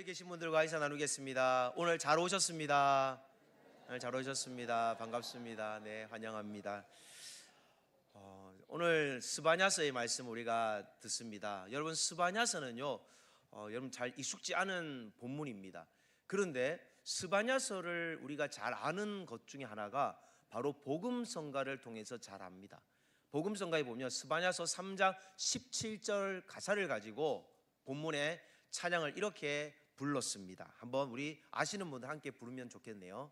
앞에 계신 분들과 인사 나누겠습니다. 오늘 잘 오셨습니다. 오늘 잘 오셨습니다. 반갑습니다. 네, 환영합니다. 어, 오늘 스바냐서의 말씀 우리가 듣습니다. 여러분 스바냐서는요, 어, 여러분 잘 익숙지 않은 본문입니다. 그런데 스바냐서를 우리가 잘 아는 것 중에 하나가 바로 복음성가를 통해서 잘 압니다. 복음성가에 보면 스바냐서 3장 17절 가사를 가지고 본문에 찬양을 이렇게 불렀습니다. 한번 우리 아시는 분들 함께 부르면 좋겠네요.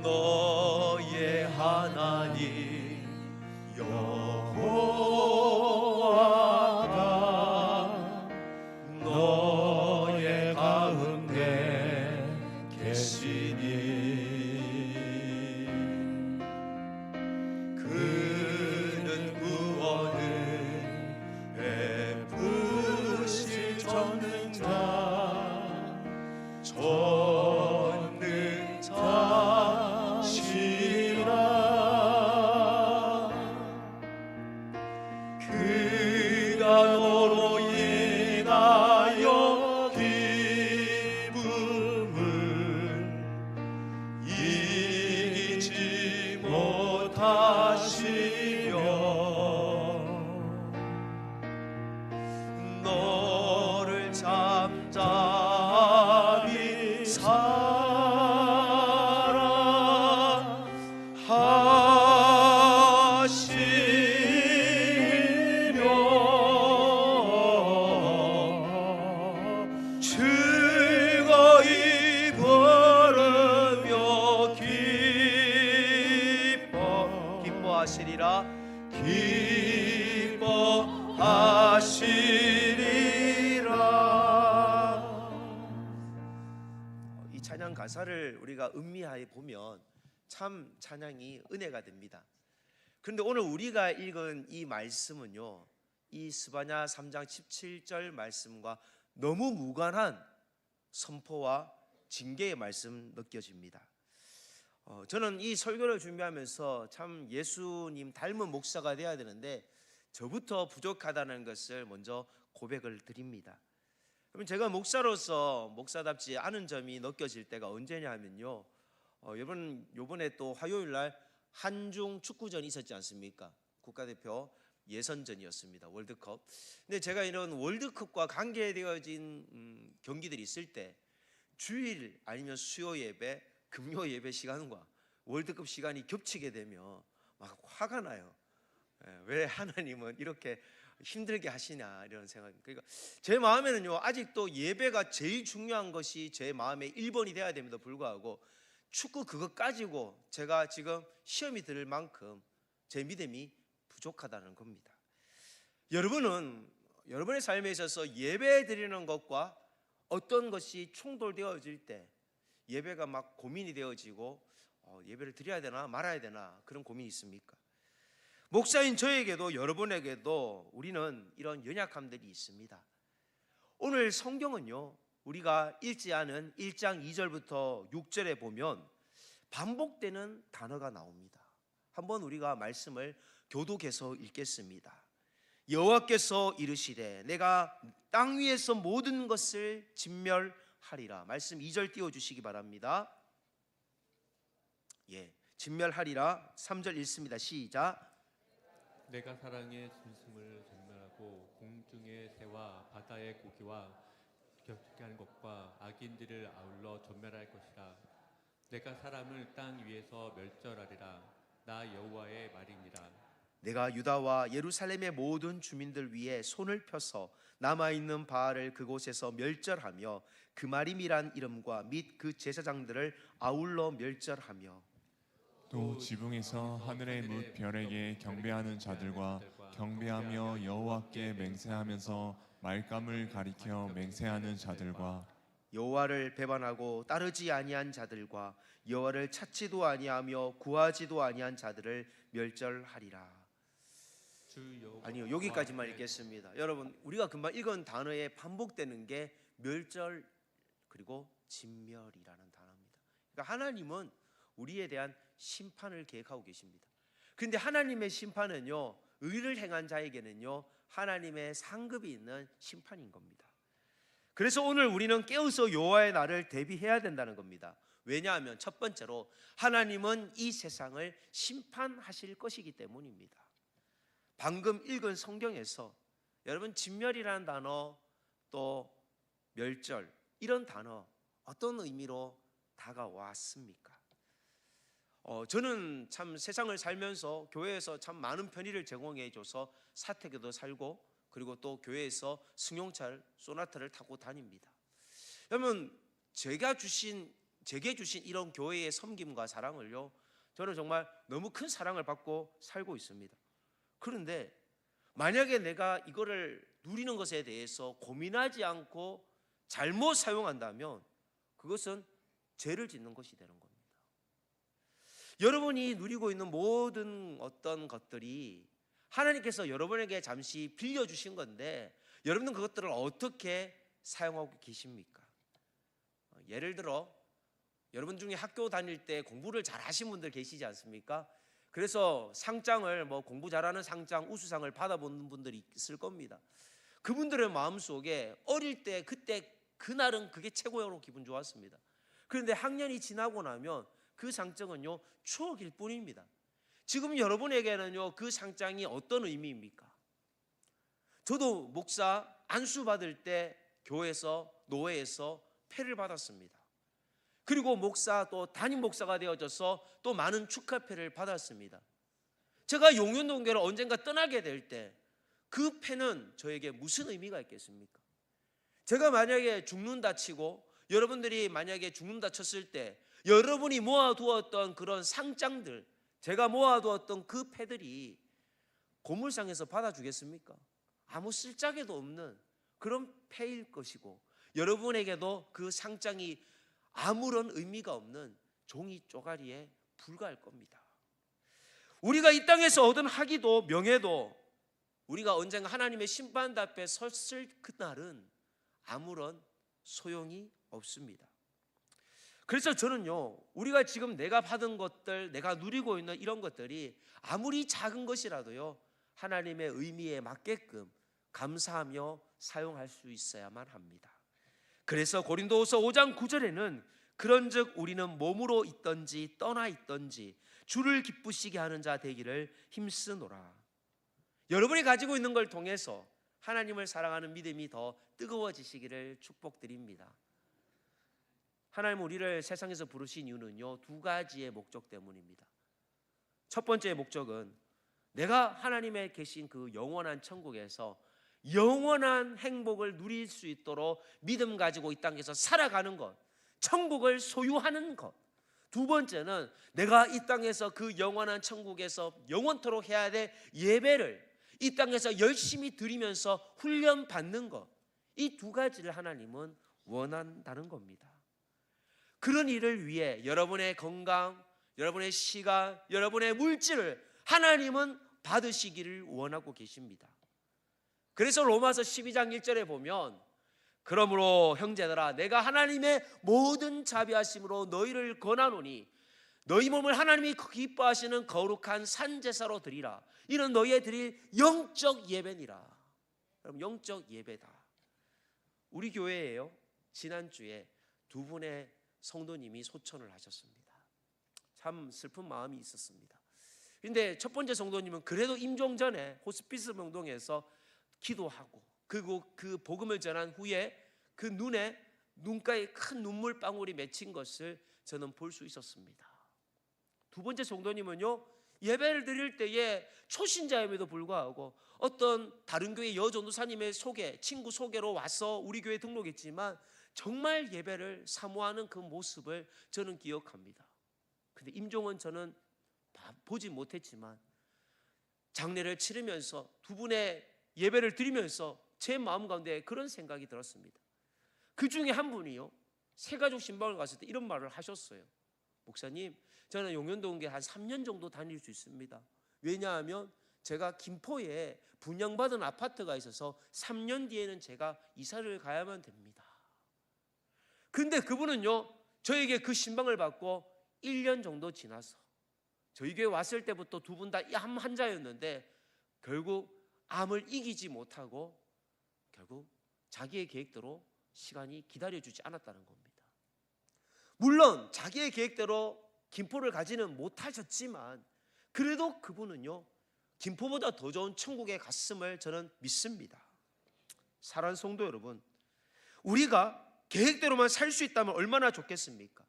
너의 하나님 여 참 찬양이 은혜가 됩니다. 그런데 오늘 우리가 읽은 이 말씀은요. 이 스바냐 3장 17절 말씀과 너무 무관한 선포와 징계의 말씀 느껴집니다. 어, 저는 이 설교를 준비하면서 참 예수님 닮은 목사가 되어야 되는데 저부터 부족하다는 것을 먼저 고백을 드립니다. 그럼 제가 목사로서 목사답지 않은 점이 느껴질 때가 언제냐 하면요. 어, 여러분 요번에 또 화요일 날 한중 축구전이 있었지 않습니까? 국가대표 예선전이었습니다. 월드컵. 근데 제가 이런 월드컵과 관계되어진 음, 경기들이 있을 때 주일 아니면 수요 예배, 금요 예배 시간과 월드컵 시간이 겹치게 되면 막 화가 나요. 예, 왜 하나님은 이렇게 힘들게 하시냐 이런 생각. 그러니까 제 마음에는요 아직도 예배가 제일 중요한 것이 제 마음의 1번이 돼야 됨에도 불구하고 축구 그것 가지고 제가 지금 시험이 들 만큼 제 믿음이 부족하다는 겁니다. 여러분은 여러분의 삶에 있어서 예배 드리는 것과 어떤 것이 충돌되어질 때 예배가 막 고민이 되어지고 어, 예배를 드려야 되나 말아야 되나 그런 고민이 있습니까? 목사인 저에게도 여러분에게도 우리는 이런 연약함들이 있습니다. 오늘 성경은요, 우리가 읽지 않은 1장 2절부터 6절에 보면 반복되는 단어가 나옵니다. 한번 우리가 말씀을 교독해서 읽겠습니다. 여호와께서 이르시되 내가 땅 위에서 모든 것을 진멸하리라. 말씀 2절 띄워 주시기 바랍니다. 예. 진멸하리라. 3절 읽습니다. 시작. 내가 사랑의 짐승을 전멸하고 공중의 새와 바다의 고기와 겹치게 하는 것과 악인들을 아울러 전멸할 것이라. 내가 사람을 땅 위에서 멸절하리라. 나 여호와의 말이니라. 내가 유다와 예루살렘의 모든 주민들 위에 손을 펴서 남아 있는 바알을 그곳에서 멸절하며 그 마림이란 이름과 및 그 제사장들을 아울러 멸절하며 또 지붕에서 하늘의 뭇 별에게 경배하는 자들과 경배하며 여호와께 맹세하면서 말감을 가리켜 맹세하는 자들과 여호와를 배반하고 따르지 아니한 자들과 여호와를 찾지도 아니하며 구하지도 아니한 자들을 멸절하리라. 아니요 여기까지만 읽겠습니다. 여러분 우리가 금방 읽은 단어에 반복되는 게 멸절 그리고 진멸이라는 단어입니다. 그러니까 하나님은 우리에 대한 심판을 계획하고 계십니다. 근데 하나님의 심판은요 의를 행한 자에게는요 하나님의 상급이 있는 심판인 겁니다. 그래서 오늘 우리는 깨어서 여호와의 날을 대비해야 된다는 겁니다. 왜냐하면 첫 번째로 하나님은 이 세상을 심판하실 것이기 때문입니다. 방금 읽은 성경에서 여러분 진멸이라는 단어 또 멸절 이런 단어 어떤 의미로 다가왔습니까? 어, 저는 참 세상을 살면서 교회에서 참 많은 편의를 제공해 줘서 사택에도 살고 그리고 또 교회에서 승용차를 소나타를 타고 다닙니다. 여러분 제가 주신 제게 주신 이런 교회의 섬김과 사랑을요 저는 정말 너무 큰 사랑을 받고 살고 있습니다. 그런데 만약에 내가 이거를 누리는 것에 대해서 고민하지 않고 잘못 사용한다면 그것은 죄를 짓는 것이 되는 겁니다. 여러분이 누리고 있는 모든 어떤 것들이 하나님께서 여러분에게 잠시 빌려주신 건데 여러분은 그것들을 어떻게 사용하고 계십니까? 어, 예를 들어 여러분 중에 학교 다닐 때 공부를 잘 하신 분들 계시지 않습니까? 그래서 상장을 뭐 공부 잘하는 상장 우수상을 받아보는 분들이 있을 겁니다. 그분들의 마음속에 어릴 때 그때 그날은 그게 최고로 기분 좋았습니다. 그런데 학년이 지나고 나면 그 상장은요 추억일 뿐입니다. 지금 여러분에게는요 그 상장이 어떤 의미입니까? 저도 목사 안수 받을 때 교회에서 노회에서 패를 받았습니다. 그리고 목사 또 담임 목사가 되어져서 또 많은 축하패를 받았습니다. 제가 용현동교를 언젠가 떠나게 될 때 그 패는 저에게 무슨 의미가 있겠습니까? 제가 만약에 죽는다 치고 여러분들이 만약에 죽는다 쳤을 때 여러분이 모아두었던 그런 상장들 제가 모아두었던 그 패들이 고물상에서 받아주겠습니까? 아무 쓸짝에도 없는 그런 패일 것이고 여러분에게도 그 상장이 아무런 의미가 없는 종이 쪼가리에 불과할 겁니다. 우리가 이 땅에서 얻은 학위도 명예도 우리가 언젠가 하나님의 심판 앞에 섰을 그날은 아무런 소용이 없습니다. 그래서 저는요, 우리가 지금 내가 받은 것들, 내가 누리고 있는 이런 것들이 아무리 작은 것이라도요, 하나님의 의미에 맞게끔 감사하며 사용할 수 있어야만 합니다. 그래서 고린도후서 5장 9절에는 그런즉 우리는 몸으로 있던지 떠나 있던지 주를 기쁘시게 하는 자 되기를 힘쓰노라. 여러분이 가지고 있는 걸 통해서 하나님을 사랑하는 믿음이 더 뜨거워지시기를 축복드립니다. 하나님 우리를 세상에서 부르신 이유는요 두 가지의 목적 때문입니다. 첫 번째 목적은 내가 하나님의 계신 그 영원한 천국에서 영원한 행복을 누릴 수 있도록 믿음 가지고 이 땅에서 살아가는 것, 천국을 소유하는 것. 두 번째는 내가 이 땅에서 그 영원한 천국에서 영원토록 해야 될 예배를 이 땅에서 열심히 드리면서 훈련 받는 것. 이 두 가지를 하나님은 원한다는 겁니다. 그런 일을 위해 여러분의 건강, 여러분의 시간, 여러분의 물질을 하나님은 받으시기를 원하고 계십니다. 그래서 로마서 12장 1절에 보면 그러므로 형제들아 내가 하나님의 모든 자비하심으로 너희를 권하노니 너희 몸을 하나님이 기뻐하시는 거룩한 산제사로 드리라. 이는 너희의 드릴 영적 예배니라. 그럼 영적 예배다. 우리 교회에요 지난주에 두 분의 성도님이 소천을 하셨습니다 참 슬픈 마음이 있었습니다 근데 첫 번째 성도님은 그래도 임종 전에 호스피스 명동에서 기도하고 그리고 그 복음을 전한 후에 그 눈에 눈가에 큰 눈물 방울이 맺힌 것을 저는 볼 수 있었습니다. 두 번째 성도님은요 예배를 드릴 때에 초신자임에도 불구하고 어떤 다른 교회 여전도사님의 소개, 친구 소개로 와서 우리 교회 등록했지만 정말 예배를 사모하는 그 모습을 저는 기억합니다. 근데 임종은 저는 보지 못했지만 장례를 치르면서 두 분의 예배를 드리면서 제 마음 가운데 그런 생각이 들었습니다. 그 중에 한 분이요. 새가족 신방을 갔을 때 이런 말을 하셨어요. 목사님, 저는 용현동에 한 3년 정도 다닐 수 있습니다. 왜냐하면 제가 김포에 분양받은 아파트가 있어서 3년 뒤에는 제가 이사를 가야만 됩니다. 근데 그분은요, 저에게 그 신방을 받고 1년 정도 지나서 저희 교회 왔을 때부터 두 분 다 암 환자였는데 결국 암을 이기지 못하고 결국 자기의 계획대로 시간이 기다려주지 않았다는 겁니다. 물론 자기의 계획대로 김포를 가지는 못하셨지만 그래도 그분은요 김포보다 더 좋은 천국에 갔음을 저는 믿습니다. 사랑하는 성도 여러분, 우리가 계획대로만 살 수 있다면 얼마나 좋겠습니까?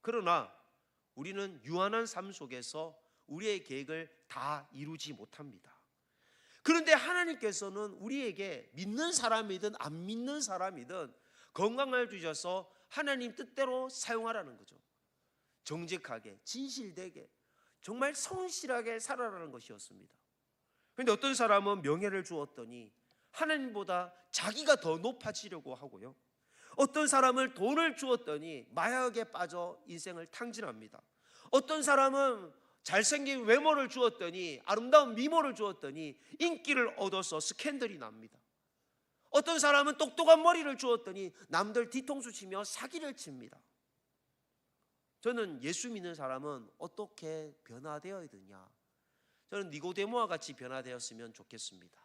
그러나 우리는 유한한 삶 속에서 우리의 계획을 다 이루지 못합니다. 그런데 하나님께서는 우리에게 믿는 사람이든 안 믿는 사람이든 건강을 주셔서 하나님 뜻대로 사용하라는 거죠. 정직하게, 진실되게, 정말 성실하게 살아라는 것이었습니다. 그런데 어떤 사람은 명예를 주었더니 하나님보다 자기가 더 높아지려고 하고요. 어떤 사람을 돈을 주었더니 마약에 빠져 인생을 탕진합니다. 어떤 사람은 잘생긴 외모를 주었더니 아름다운 미모를 주었더니 인기를 얻어서 스캔들이 납니다. 어떤 사람은 똑똑한 머리를 주었더니 남들 뒤통수 치며 사기를 칩니다. 저는 예수 믿는 사람은 어떻게 변화되어야 되냐? 저는 니고데모와 같이 변화되었으면 좋겠습니다.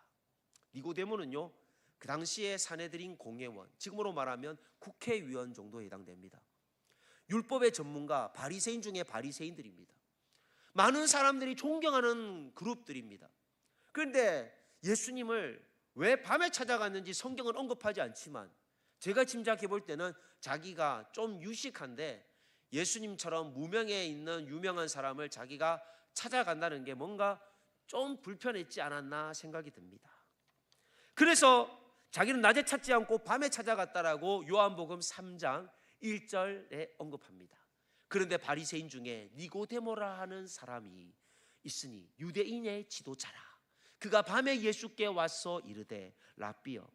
니고데모는요, 그 당시에 사내들인 공회원, 지금으로 말하면 국회의원 정도에 해당됩니다. 율법의 전문가, 바리새인 중에 바리새인들입니다. 많은 사람들이 존경하는 그룹들입니다. 그런데 예수님을 왜 밤에 찾아갔는지 성경은 언급하지 않지만 제가 짐작해 볼 때는 자기가 좀 유식한데 예수님처럼 무명에 있는 유명한 사람을 자기가 찾아간다는 게 뭔가 좀 불편했지 않았나 생각이 듭니다. 그래서 자기는 낮에 찾지 않고 밤에 찾아갔다라고 요한복음 3장 1절에 언급합니다. 그런데 바리새인 중에 니고데모라 하는 사람이 있으니 유대인의 지도자라. 그가 밤에 예수께 와서 이르되 라비여.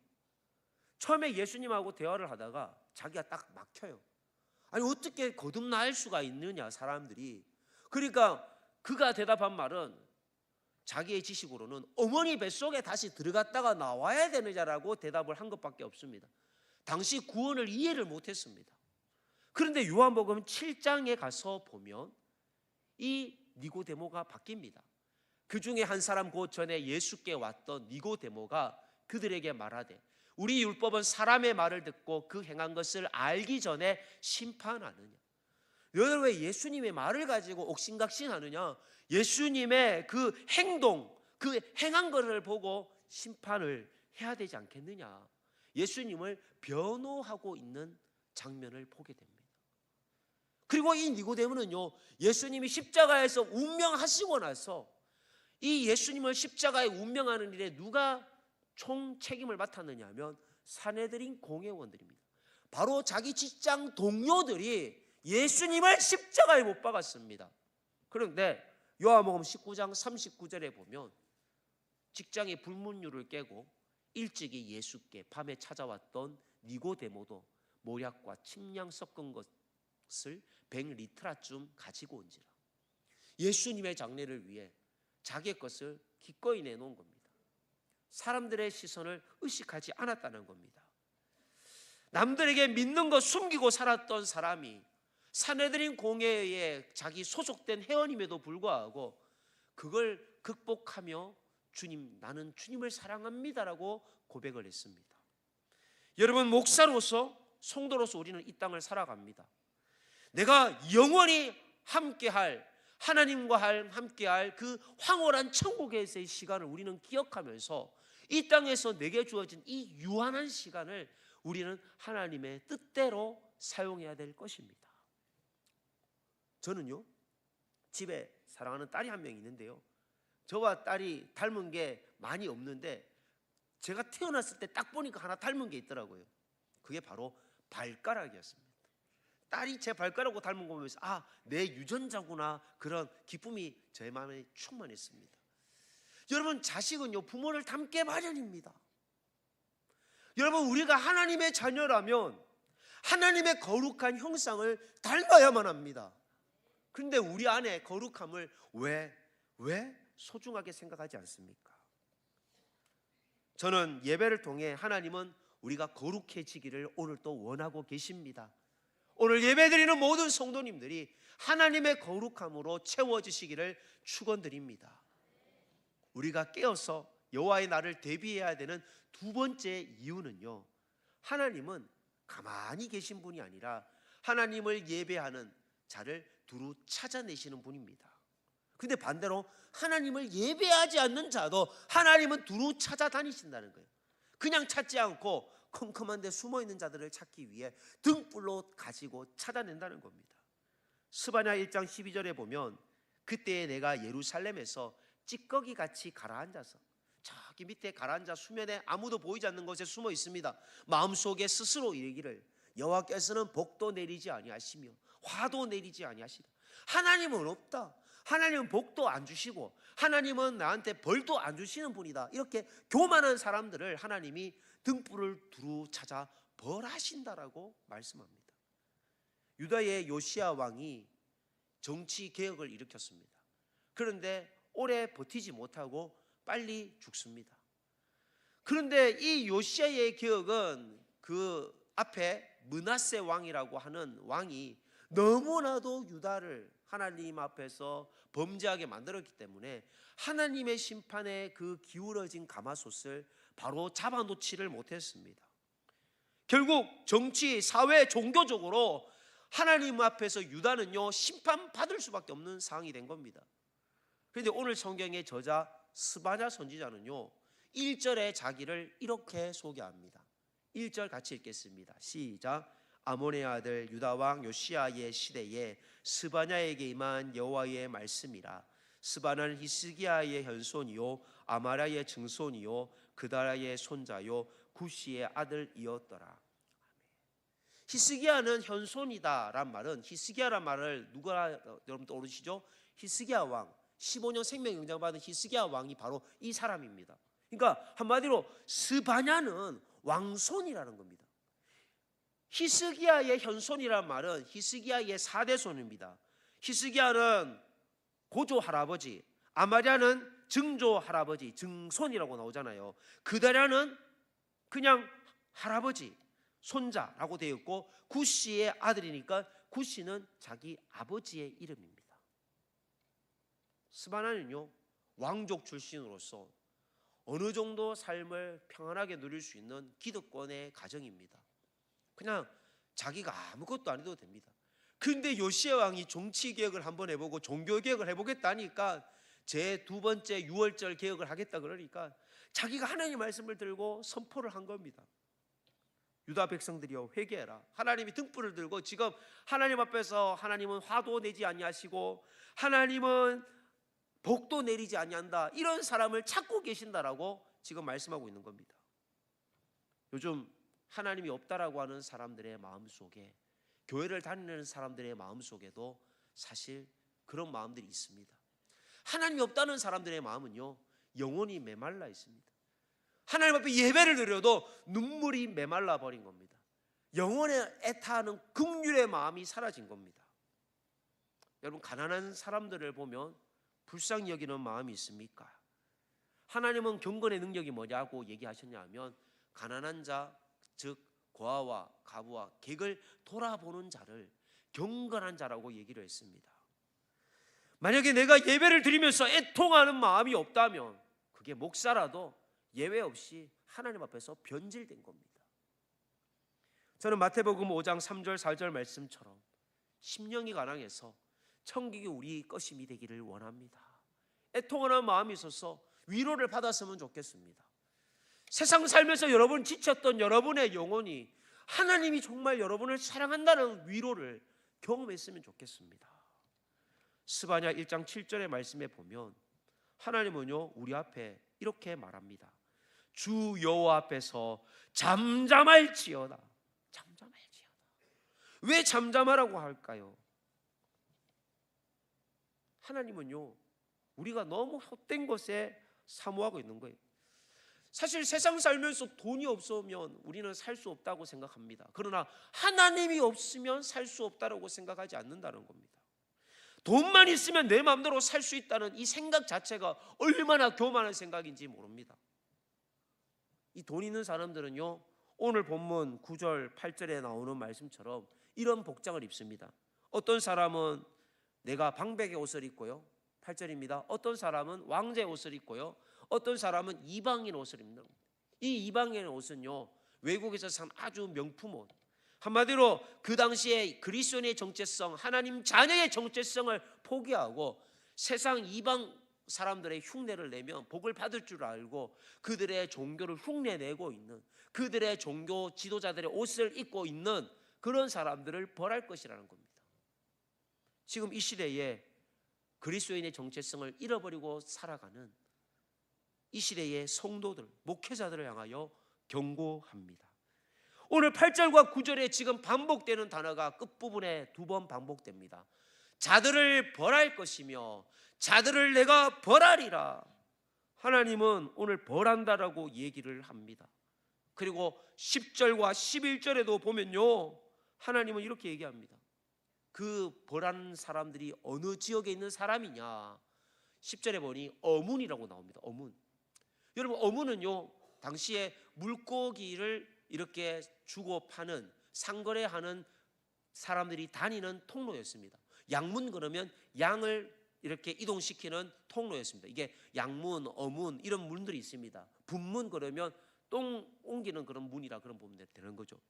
처음에 예수님하고 대화를 하다가 자기가 딱 막혀요. 아니 어떻게 거듭날 수가 있느냐 사람들이. 그러니까 그가 대답한 말은 자기의 지식으로는 어머니 뱃속에 다시 들어갔다가 나와야 되느냐라고 대답을 한 것밖에 없습니다. 당시 구원을 이해를 못했습니다. 그런데 요한복음 7장에 가서 보면 이 니고데모가 바뀝니다. 그 중에 한 사람 곧 전에 예수께 왔던 니고데모가 그들에게 말하되 우리 율법은 사람의 말을 듣고 그 행한 것을 알기 전에 심판하느냐. 너희들 왜 예수님의 말을 가지고 옥신각신하느냐? 예수님의 그 행동, 그 행한 것을 보고 심판을 해야 되지 않겠느냐? 예수님을 변호하고 있는 장면을 보게 됩니다. 그리고 이 니고데모는요, 예수님이 십자가에서 운명하시고 나서 이 예수님을 십자가에 운명하는 일에 누가 총 책임을 맡았느냐 하면 사내들인 공회원들입니다. 바로 자기 직장 동료들이 예수님을 십자가에 못 박았습니다. 그런데 요한복음 19장 39절에 보면 직장의 불문율을 깨고 일찍이 예수께 밤에 찾아왔던 니고데모도 모략과 침량 섞은 것을 100리트라쯤 가지고 온지라. 예수님의 장례를 위해 자기의 것을 기꺼이 내놓은 겁니다. 사람들의 시선을 의식하지 않았다는 겁니다. 남들에게 믿는 것 숨기고 살았던 사람이 사내들인 공회에 자기 소속된 회원임에도 불구하고 그걸 극복하며 주님 나는 주님을 사랑합니다라고 고백을 했습니다. 여러분 목사로서 성도로서 우리는 이 땅을 살아갑니다. 내가 영원히 함께할 하나님과 함께할 그 황홀한 천국에서의 시간을 우리는 기억하면서 이 땅에서 내게 주어진 이 유한한 시간을 우리는 하나님의 뜻대로 사용해야 될 것입니다. 저는요 집에 사랑하는 딸이 한 명 있는데요. 저와 딸이 닮은 게 많이 없는데 제가 태어났을 때 딱 보니까 하나 닮은 게 있더라고요. 그게 바로 발가락이었습니다. 딸이 제 발가락을 닮은 거 보면서 아, 내 유전자구나 그런 기쁨이 제 마음에 충만했습니다. 여러분 자식은요 부모를 닮게 마련입니다. 여러분 우리가 하나님의 자녀라면 하나님의 거룩한 형상을 닮아야만 합니다. 그런데 우리 안에 거룩함을 왜 왜 소중하게 생각하지 않습니까? 저는 예배를 통해 하나님은 우리가 거룩해지기를 오늘 또 원하고 계십니다. 오늘 예배드리는 모든 성도님들이 하나님의 거룩함으로 채워지시기를 축원드립니다. 우리가 깨어서 여호와의 날을 대비해야 되는 두 번째 이유는요. 하나님은 가만히 계신 분이 아니라 하나님을 예배하는 자를 두루 찾아내시는 분입니다. 근데 반대로 하나님을 예배하지 않는 자도 하나님은 두루 찾아다니신다는 거예요. 그냥 찾지 않고 컴컴한 데 숨어 있는 자들을 찾기 위해 등불로 가지고 찾아낸다는 겁니다. 스바냐 1장 12절에 보면 그때 내가 예루살렘에서 찌꺼기 같이 가라앉아서 저기 밑에 가라앉아 수면에 아무도 보이지 않는 곳에 숨어 있습니다. 마음속에 스스로 이르기를 여호와께서는 복도 내리지 아니하시며 화도 내리지 아니하시다. 하나님은 없다. 하나님은 복도 안 주시고 하나님은 나한테 벌도 안 주시는 분이다. 이렇게 교만한 사람들을 하나님이 등불을 두루 찾아 벌하신다라고 말씀합니다. 유다의 요시아 왕이 정치 개혁을 일으켰습니다. 그런데 오래 버티지 못하고 빨리 죽습니다. 그런데 이 요시아의 개혁은 그 앞에 문하세 왕이라고 하는 왕이 너무나도 유다를 하나님 앞에서 범죄하게 만들었기 때문에 하나님의 심판에 그 기울어진 가마솥을 바로 잡아놓지를 못했습니다. 결국 정치, 사회, 종교적으로 하나님 앞에서 유다는요 심판받을 수밖에 없는 상황이 된 겁니다. 그런데 오늘 성경의 저자 스바냐 선지자는요 1절에 자기를 이렇게 소개합니다. 1절 같이 읽겠습니다. 시작. 아몬의 아들 유다 왕 요시아의 시대에 스바냐에게 임한 여호와의 말씀이라. 스바냐는 히스기야의 현손이요 아마라의 증손이요 그다라의 손자요 구시의 아들이었더라. 히스기야는 현손이다란 말은 히스기야란 말을 누가 여러분 떠오르시죠? 히스기야 왕 15년 생명 영장 받은 히스기야 왕이 바로 이 사람입니다. 그러니까 한마디로 스바냐는 왕손이라는 겁니다. 히스기야의 현손이란 말은 히스기야의 사대손입니다. 히스기야는 고조 할아버지, 아마랴는 증조 할아버지, 증손이라고 나오잖아요. 그다라는 그냥 할아버지, 손자라고 되어 있고 구시의 아들이니까 구시는 자기 아버지의 이름입니다. 스바나는요 왕족 출신으로서 어느 정도 삶을 평안하게 누릴 수 있는 기득권의 가정입니다. 그냥 자기가 아무것도 안 해도 됩니다. 근데 요시아 왕이 정치 개혁을 한번 해보고 종교 개혁을 해보겠다니까 제 두 번째 유월절 개혁을 하겠다 그러니까 자기가 하나님 말씀을 들고 선포를 한 겁니다. 유다 백성들이여 회개해라. 하나님이 등불을 들고 지금 하나님 앞에서 하나님은 화도 내지 아니하시고 하나님은 복도 내리지 아니한다. 이런 사람을 찾고 계신다라고 지금 말씀하고 있는 겁니다. 요즘 하나님이 없다라고 하는 사람들의 마음 속에 교회를 다니는 사람들의 마음 속에도 사실 그런 마음들이 있습니다. 하나님이 없다는 사람들의 마음은요 영혼이 메말라 있습니다. 하나님 앞에 예배를 드려도 눈물이 메말라 버린 겁니다. 영혼에 애타하는 긍휼의 마음이 사라진 겁니다. 여러분 가난한 사람들을 보면 불쌍히 여기는 마음이 있습니까? 하나님은 경건의 능력이 뭐냐고 얘기하셨냐면 가난한 자, 즉 고아와 가부와 객을 돌아보는 자를 경건한 자라고 얘기를 했습니다. 만약에 내가 예배를 드리면서 애통하는 마음이 없다면 그게 목사라도 예외 없이 하나님 앞에서 변질된 겁니다. 저는 마태복음 5장 3절 4절 말씀처럼 심령이 가난해서 천국이 우리 것임이 되기를 원합니다. 애통하는 마음이 있어서 위로를 받았으면 좋겠습니다. 세상 살면서 여러분 지쳤던 여러분의 영혼이 하나님이 정말 여러분을 사랑한다는 위로를 경험했으면 좋겠습니다. 스바냐 1장 7절의 말씀에 보면 하나님은요 우리 앞에 이렇게 말합니다. 주 여호와 앞에서 잠잠할지어다. 잠잠할지어다. 왜 잠잠하라고 할까요? 하나님은요 우리가 너무 헛된 것에 사모하고 있는 거예요. 사실 세상 살면서 돈이 없으면 우리는 살 수 없다고 생각합니다. 그러나 하나님이 없으면 살 수 없다라고 생각하지 않는다는 겁니다. 돈만 있으면 내 마음대로 살 수 있다는 이 생각 자체가 얼마나 교만한 생각인지 모릅니다. 이 돈 있는 사람들은요. 오늘 본문 9절 8절에 나오는 말씀처럼 이런 복장을 입습니다. 어떤 사람은 내가 방백의 옷을 입고요. 8절입니다. 어떤 사람은 왕자의 옷을 입고요. 어떤 사람은 이방인 옷을 입는 겁니다. 이 이방인 옷은요. 외국에서 산 아주 명품 옷. 한마디로 그 당시에 그리스도인의 정체성, 하나님 자녀의 정체성을 포기하고 세상 이방 사람들의 흉내를 내면 복을 받을 줄 알고 그들의 종교를 흉내내고 있는 그들의 종교 지도자들의 옷을 입고 있는 그런 사람들을 벌할 것이라는 겁니다. 지금 이 시대에 그리스도인의 정체성을 잃어버리고 살아가는 이 시대의 성도들, 목회자들을 향하여 경고합니다. 오늘 8절과 9절에 지금 반복되는 단어가 끝부분에 두 번 반복됩니다. 자들을 벌할 것이며 자들을 내가 벌하리라. 하나님은 오늘 벌한다라고 얘기를 합니다. 그리고 10절과 11절에도 보면요. 하나님은 이렇게 얘기합니다. 그 벌한 사람들이 어느 지역에 있는 사람이냐? 10절에 보니 어문이라고 나옵니다. 어문. 여러분 어문은요. 당시에 물고기를 이렇게 주고 파는 상거래하는 사람들이 다니는 통로였습니다. 양문 그러면 양을 이렇게 이동시키는 통로였습니다. 이게 양문, 어문 이런 문들이 있습니다. 분문 그러면 똥 옮기는 그런 문이라 그런 보면 되는 거죠.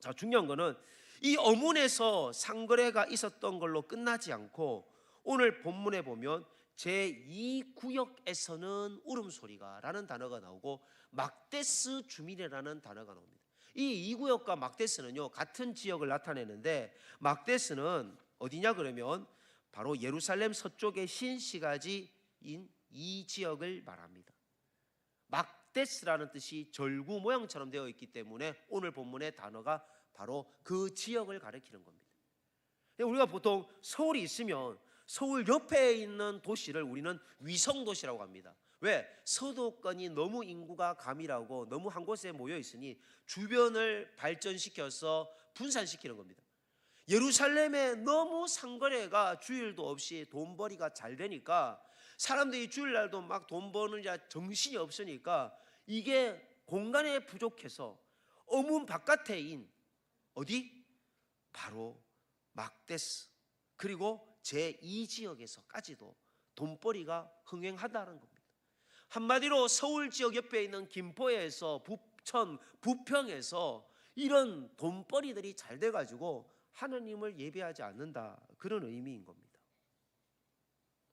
자, 중요한 거는 이 어문에서 상거래가 있었던 걸로 끝나지 않고 오늘 본문에 보면 제2구역에서는 울음소리가 라는 단어가 나오고 막데스 주민이라는 단어가 나옵니다. 이 2구역과 막데스는요 같은 지역을 나타내는데 막데스는 어디냐 그러면 바로 예루살렘 서쪽의 신시가지인 이 지역을 말합니다. 막데스라는 뜻이 절구 모양처럼 되어 있기 때문에 오늘 본문의 단어가 바로 그 지역을 가리키는 겁니다. 우리가 보통 서울이 있으면 서울 옆에 있는 도시를 우리는 위성 도시라고 합니다. 왜? 서도권이 너무 인구가 가밀하고 너무 한 곳에 모여 있으니 주변을 발전시켜서 분산시키는 겁니다. 예루살렘에 너무 상거래가 주일도 없이 돈벌이가 잘 되니까 사람들이 주일날도 막 돈 버는 자 정신이 없으니까 이게 공간에 부족해서 어문 바깥에인 어디? 바로 막데스 그리고 제2지역에서까지도 돈벌이가 흥행하다는 겁니다. 한마디로 서울 지역 옆에 있는 김포에서 부천, 부평에서 이런 돈벌이들이 잘 돼가지고 하느님을 예배하지 않는다 그런 의미인 겁니다.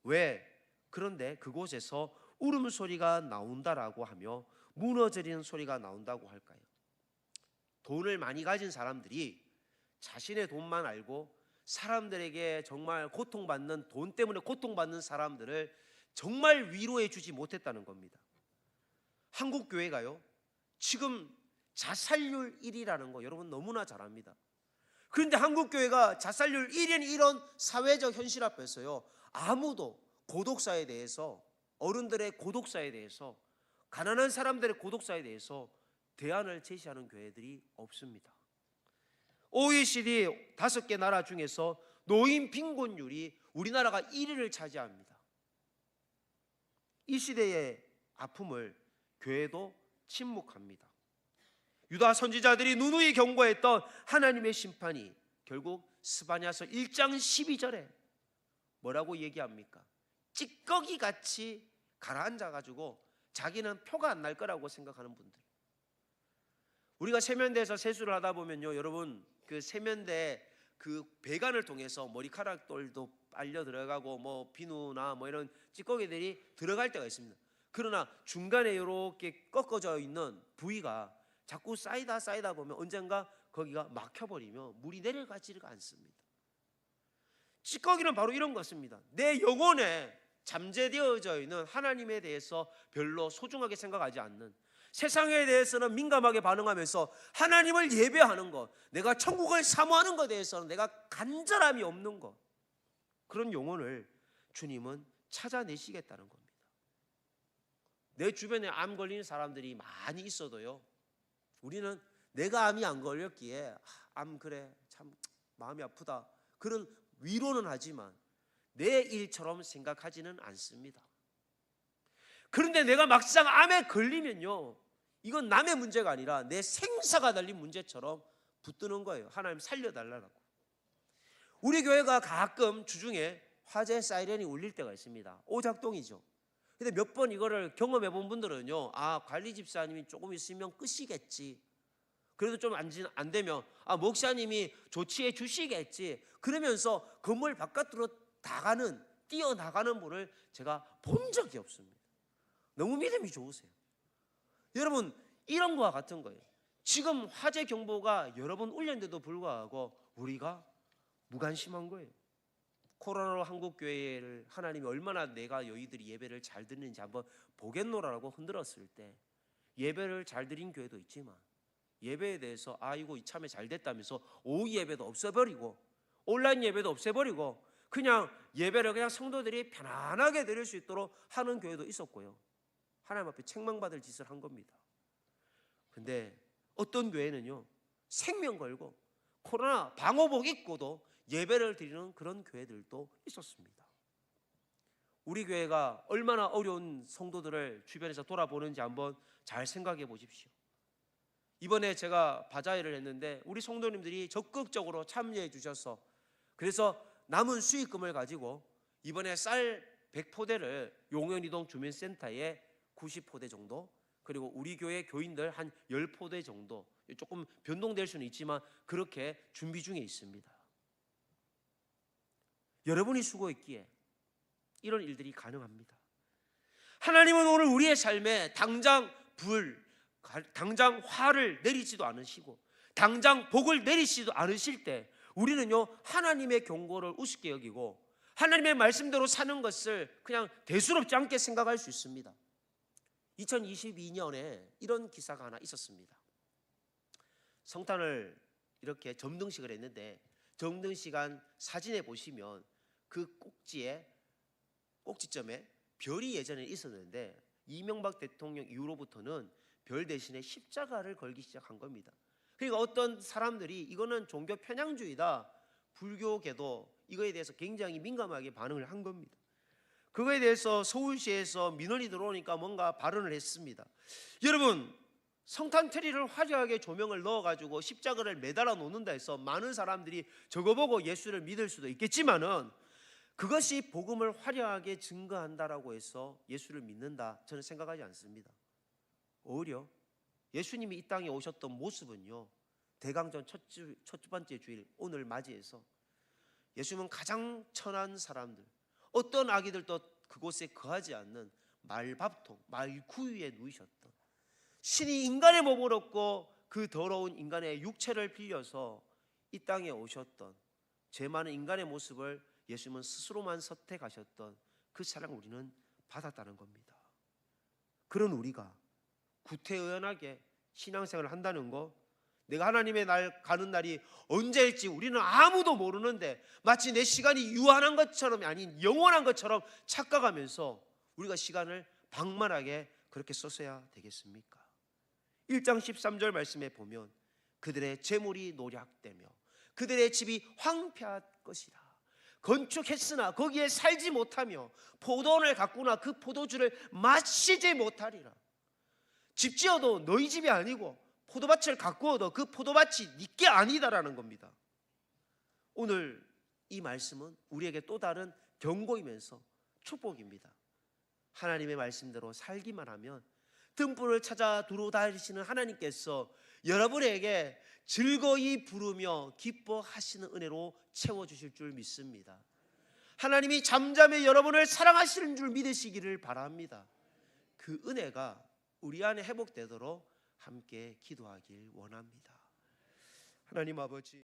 왜? 그런데 그곳에서 울음소리가 나온다라고 하며 무너지는 소리가 나온다고 할까요? 돈을 많이 가진 사람들이 자신의 돈만 알고 사람들에게 정말 고통받는 돈 때문에 고통받는 사람들을 정말 위로해 주지 못했다는 겁니다. 한국 교회가요. 지금 자살률 1위라는 거 여러분 너무나 잘 압니다. 그런데 한국 교회가 자살률 1위인 이런 사회적 현실 앞에서요. 아무도 고독사에 대해서 어른들의 고독사에 대해서 가난한 사람들의 고독사에 대해서 대안을 제시하는 교회들이 없습니다. OECD 다섯 개 나라 중에서 노인 빈곤율이 우리나라가 1위를 차지합니다. 이 시대의 아픔을 교회도 침묵합니다. 유다 선지자들이 누누이 경고했던 하나님의 심판이 결국 스바냐서 1장 12절에 뭐라고 얘기합니까? 찌꺼기 같이 가라앉아 가지고 자기는 표가 안 날 거라고 생각하는 분들. 우리가 세면대에서 세수를 하다 보면요, 여러분 그 세면대 그 배관을 통해서 머리카락들도 빨려 들어가고 뭐 비누나 뭐 이런 찌꺼기들이 들어갈 때가 있습니다. 그러나 중간에 이렇게 꺾어져 있는 부위가 자꾸 쌓이다 쌓이다 보면 언젠가 거기가 막혀버리며 물이 내려가지가 않습니다. 찌꺼기는 바로 이런 것입니다. 내 영혼에 잠재되어져 있는 하나님에 대해서 별로 소중하게 생각하지 않는 세상에 대해서는 민감하게 반응하면서 하나님을 예배하는 것, 내가 천국을 사모하는 것에 대해서는 내가 간절함이 없는 것. 그런 영혼을 주님은 찾아내시겠다는 겁니다. 내 주변에 암 걸리는 사람들이 많이 있어도요. 우리는 내가 암이 안 걸렸기에 아, 암 그래 참 마음이 아프다. 그런 위로는 하지만 내 일처럼 생각하지는 않습니다. 그런데 내가 막상 암에 걸리면요. 이건 남의 문제가 아니라 내 생사가 달린 문제처럼 붙드는 거예요. 하나님 살려달라고. 우리 교회가 가끔 주중에 화재 사이렌이 울릴 때가 있습니다. 오작동이죠. 근데 몇 번 이거를 경험해 본 분들은요. 아, 관리 집사님이 조금 있으면 끄시겠지. 그래도 좀안 되면 아, 목사님이 조치해 주시겠지. 그러면서 건물 바깥으로 나가는 뛰어나가는 분을 제가 본 적이 없습니다. 너무 믿음이 좋으세요. 여러분 이런 거와 같은 거예요. 지금 화재 경보가 여러 번 울렸는데도 불구하고 우리가 무관심한 거예요. 코로나로 한국 교회를 하나님이 얼마나 내가 너희들이 예배를 잘 듣는지 한번 보겠노라고 흔들었을 때 예배를 잘 드린 교회도 있지만 예배에 대해서 아이고 이참에 잘 됐다면서 오후 예배도 없애버리고 온라인 예배도 없애버리고 그냥 예배를 그냥 성도들이 편안하게 드릴 수 있도록 하는 교회도 있었고요. 하나님 앞에 책망받을 짓을 한 겁니다. 근데 어떤 교회는요 생명 걸고 코로나 방호복 입고도 예배를 드리는 그런 교회들도 있었습니다. 우리 교회가 얼마나 어려운 성도들을 주변에서 돌아보는지 한번 잘 생각해 보십시오. 이번에 제가 바자회를 했는데 우리 성도님들이 적극적으로 참여해 주셔서 그래서 남은 수익금을 가지고 이번에 쌀 100포대를 용현이동 주민센터에 90포대 정도 그리고 우리 교회 교인들 한 10포대 정도 조금 변동될 수는 있지만 그렇게 준비 중에 있습니다. 여러분이 수고했기에 이런 일들이 가능합니다. 하나님은 오늘 우리의 삶에 당장 불, 당장 화를 내리지도 않으시고 당장 복을 내리시지도 않으실 때 우리는요 하나님의 경고를 우습게 여기고 하나님의 말씀대로 사는 것을 그냥 대수롭지 않게 생각할 수 있습니다. 2022년에 이런 기사가 하나 있었습니다. 성탄을 이렇게 점등식을 했는데 점등 시간 사진에 보시면 그 꼭지에 꼭지점에 별이 예전에 있었는데 이명박 대통령 이후로부터는 별 대신에 십자가를 걸기 시작한 겁니다. 그러니까 어떤 사람들이 이거는 종교 편향주의다. 불교계도 이거에 대해서 굉장히 민감하게 반응을 한 겁니다. 그거에 대해서 서울시에서 민원이 들어오니까 뭔가 발언을 했습니다. 여러분 성탄 트리를 화려하게 조명을 넣어가지고 십자가를 매달아 놓는다 해서 많은 사람들이 저거 보고 예수를 믿을 수도 있겠지만은 그것이 복음을 화려하게 증거한다라고 해서 예수를 믿는다 저는 생각하지 않습니다. 오히려 예수님이 이 땅에 오셨던 모습은요 대강전 첫, 주, 첫 번째 주일 오늘 맞이해서 예수님은 가장 천한 사람들 어떤 아기들도 그곳에 거하지 않는 말밥통 말구유에 누이셨던 신이 인간의 몸을 얻고 그 더러운 인간의 육체를 빌려서 이 땅에 오셨던 죄 많은 인간의 모습을 예수님은 스스로만 선택하셨던 그 사랑을 우리는 받았다는 겁니다. 그런 우리가 구태의연하게 신앙생활을 한다는 거 내가 하나님의 날 가는 날이 언제일지 우리는 아무도 모르는데 마치 내 시간이 유한한 것처럼 아닌 영원한 것처럼 착각하면서 우리가 시간을 방만하게 그렇게 썼어야 되겠습니까? 1장 13절 말씀에 보면 그들의 재물이 노략되며 그들의 집이 황폐할 것이라 건축했으나 거기에 살지 못하며 포도원을 가꾸나 그 포도주를 마시지 못하리라 집 지어도 너희 집이 아니고 포도밭을 가꾸어도 그 포도밭이 네게 아니다라는 겁니다. 오늘 이 말씀은 우리에게 또 다른 경고이면서 축복입니다. 하나님의 말씀대로 살기만 하면 등불을 찾아 두루 다니시는 하나님께서 여러분에게 즐거이 부르며 기뻐하시는 은혜로 채워 주실 줄 믿습니다. 하나님이 잠잠히 여러분을 사랑하시는 줄 믿으시기를 바랍니다. 그 은혜가 우리 안에 회복되도록 함께 기도하길 원합니다. 하나님 아버지